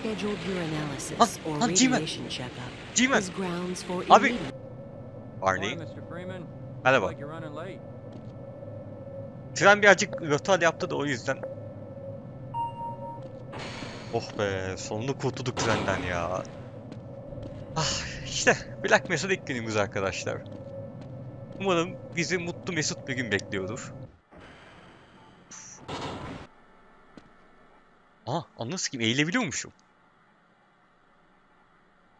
scheduled your analysis Lan, or lan G-Man. radiation checkup G-Man. is grounds for Abi. immediate Barney. Morning, Mr. Freeman. Merhaba. You're running late. Tren birazcık rötal yaptı da o yüzden. Oh be sonunda kurtulduk trenden ya. Ah işte Black Mesa ilk günümüz arkadaşlar. Umarım bizi mutlu mesut bir gün bekliyordur. Aa anladın kim eğilebiliyormuşum.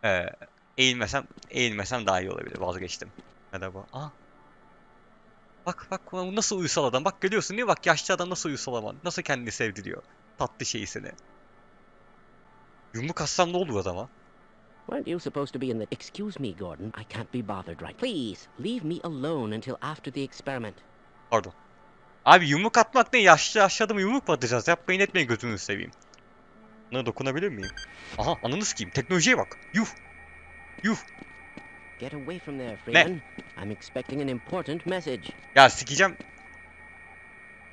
Ee, eğilmesem, eğilmesem daha iyi olabilir vazgeçtim. Merhaba. Aa Bak bak bu nasıl uysal adam. Bak görüyorsun değil mi? Bak yaşlı adam nasıl uysal adam. Nasıl kendini sevdiriyor. Tatlı şeyi seni. Yumruk atsam ne olur adama? Weren't you supposed to be in the... Excuse me, Gordon. I can't be bothered right... Please, leave me alone until after the experiment. Pardon. Abi yumruk atmak ne? Yaşlı yaşlı adamı yumruk mu atacağız? Yapmayın etmeyin gözünü seveyim. Buna dokunabilir miyim? Aha ananı sikeyim. Teknolojiye bak. Yuh. Yuh. Get away from there, Freeman. I'm expecting an important message. Ya sikeceğim.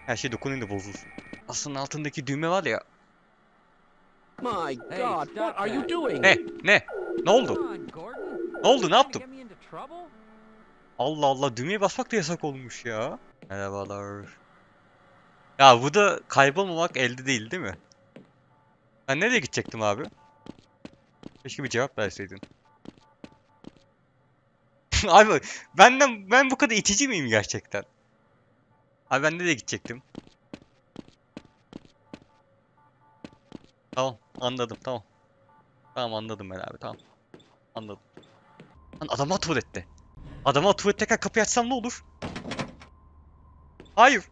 Her şey dokunayım da bozulsun. Aslında altındaki düğme var ya. My God, what are you doing? Ne? Ne? Ne oldu? Ne oldu? Ne yaptım? Allah Allah düğmeye basmak da yasak olmuş ya. Merhabalar. Ya bu da kaybolmamak elde değil değil mi? Ben nereye gidecektim abi? Keşke bir cevap verseydin. abi benden ben bu kadar itici miyim gerçekten? Abi ben nereye gidecektim? Tamam anladım tamam. Tamam anladım ben abi tamam. Anladım. Lan adama tuvalette. Adama tuvaletteyken kapıyı açsam ne olur? Hayır.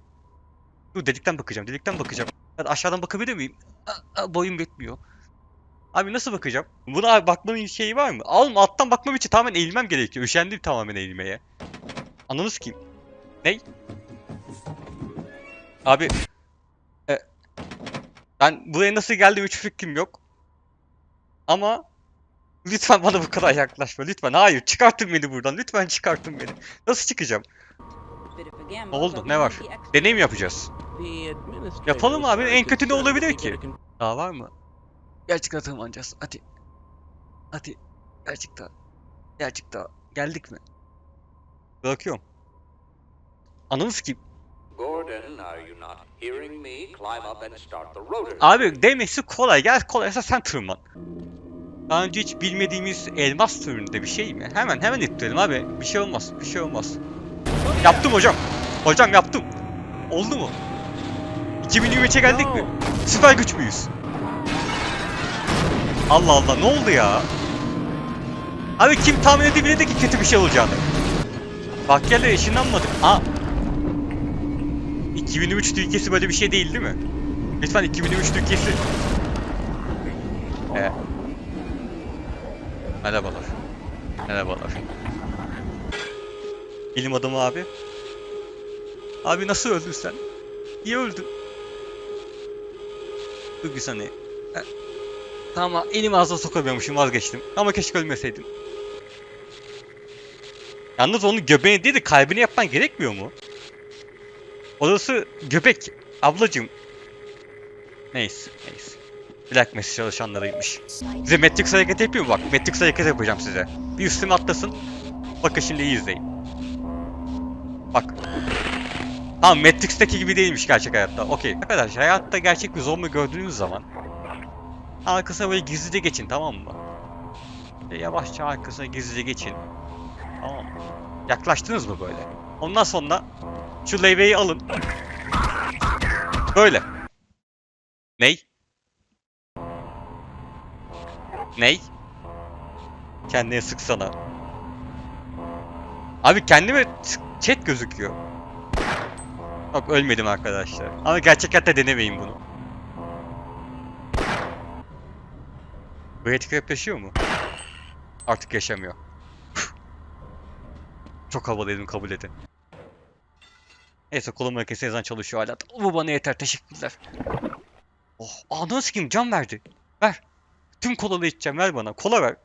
Dur delikten bakacağım, delikten bakacağım. Ben aşağıdan bakabilir miyim? Aa, aa, boyum yetmiyor. Abi nasıl bakacağım? Buna abi bakmanın şeyi var mı? Alma alttan bakmam için tamamen eğilmem gerekiyor. Üşendim tamamen eğilmeye. Anladınız ki? Ney? Abi e, ben buraya nasıl geldim hiç fikrim yok. Ama lütfen bana bu kadar yaklaşma. Lütfen hayır çıkartın beni buradan. Lütfen çıkartın beni. Nasıl çıkacağım? Ne oldu? Ne var? Deneyim yapacağız. Yapalım abi, en kötü ne olabilir ki? Daha var mı? Gerçekten tırmanacağız. Hadi. Hadi. Gerçekten. Gerçekten. Geldik mi? Bırakıyorum. Ananı sikeyim. Gordon, are you not hearing me? Climb up and start the rotor. Abi demesi kolay. Gel kolaysa sen tırman. Daha önce hiç bilmediğimiz elmas türünde bir şey mi? Hemen hemen ittirelim abi. Bir şey olmaz. Bir şey olmaz. Yaptım hocam. Hocam yaptım. Oldu mu? 2023'e geldik mi? Süper güç müyüz? Allah Allah ne oldu ya? Abi kim tahmin edebilirdi ki kötü bir şey olacağını? Bak gel de ışınlanmadık. Aa. 2003 Türkiye'si böyle bir şey değil değil mi? Lütfen 2003 Türkiye'si. Ee. Merhabalar. Merhabalar. Bilim adamı abi. Abi nasıl öldün sen? Niye öldün? Bir saniye. E, Tamam elimi ağzına sokamıyormuşum vazgeçtim. Ama keşke ölmeseydim. Yalnız onun göbeğini değil de kalbini yapman gerekmiyor mu? Orası göbek. Ablacım. Neyse neyse. Black Mesa çalışanlarıymış. Size Matrix hareket yapıyor mu bak? Matrix hareket yapacağım size. Bir üstüme atlasın. Bakın şimdi iyi izleyin. Bak. Tamam Matrix'teki gibi değilmiş gerçek hayatta. Okey. Arkadaşlar hayatta gerçek bir zombi gördüğünüz zaman arkasına böyle gizlice geçin tamam mı? Ve yavaşça arkasına gizlice geçin. Tamam mı? Yaklaştınız mı böyle? Ondan sonra şu levyeyi alın. Böyle. Ney? Ney? Kendine sıksana. Abi kendime chat gözüküyor. Yok ölmedim arkadaşlar. Ama gerçek hayatta denemeyin bunu. Pratik rap yaşıyor mu? Artık yaşamıyor. Çok havalıydım kabul edin. Neyse kolum hareketi yazan çalışıyor hala. Bu bana yeter teşekkürler. Oh ananı sikeyim can verdi. Ver. Tüm kolalı içeceğim ver bana. Kola ver.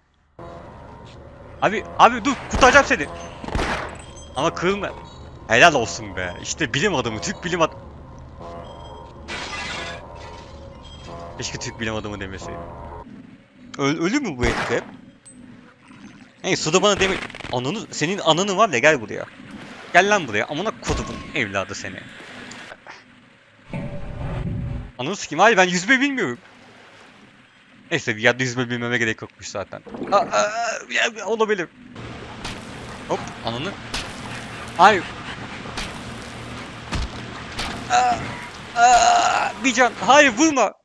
Abi abi dur kurtaracağım seni. Ama kırılma. Helal olsun be. İşte bilim adamı. Türk bilim adamı. Keşke Türk bilim adamı demeseydim. Öl ölü mü bu herif? Hey suda bana deme. Ananı, senin ananı var ya gel buraya. Gel lan buraya. Amına kodumun evladı seni. Ananı sikeyim. Hayır ben yüzme bilmiyorum. Neyse bir yerde yüzme bilmeme gerek yokmuş zaten. Aa, aa, ya, olabilir. Hop ananı. Hayır. Aa, aa, bir can. Hayır vurma.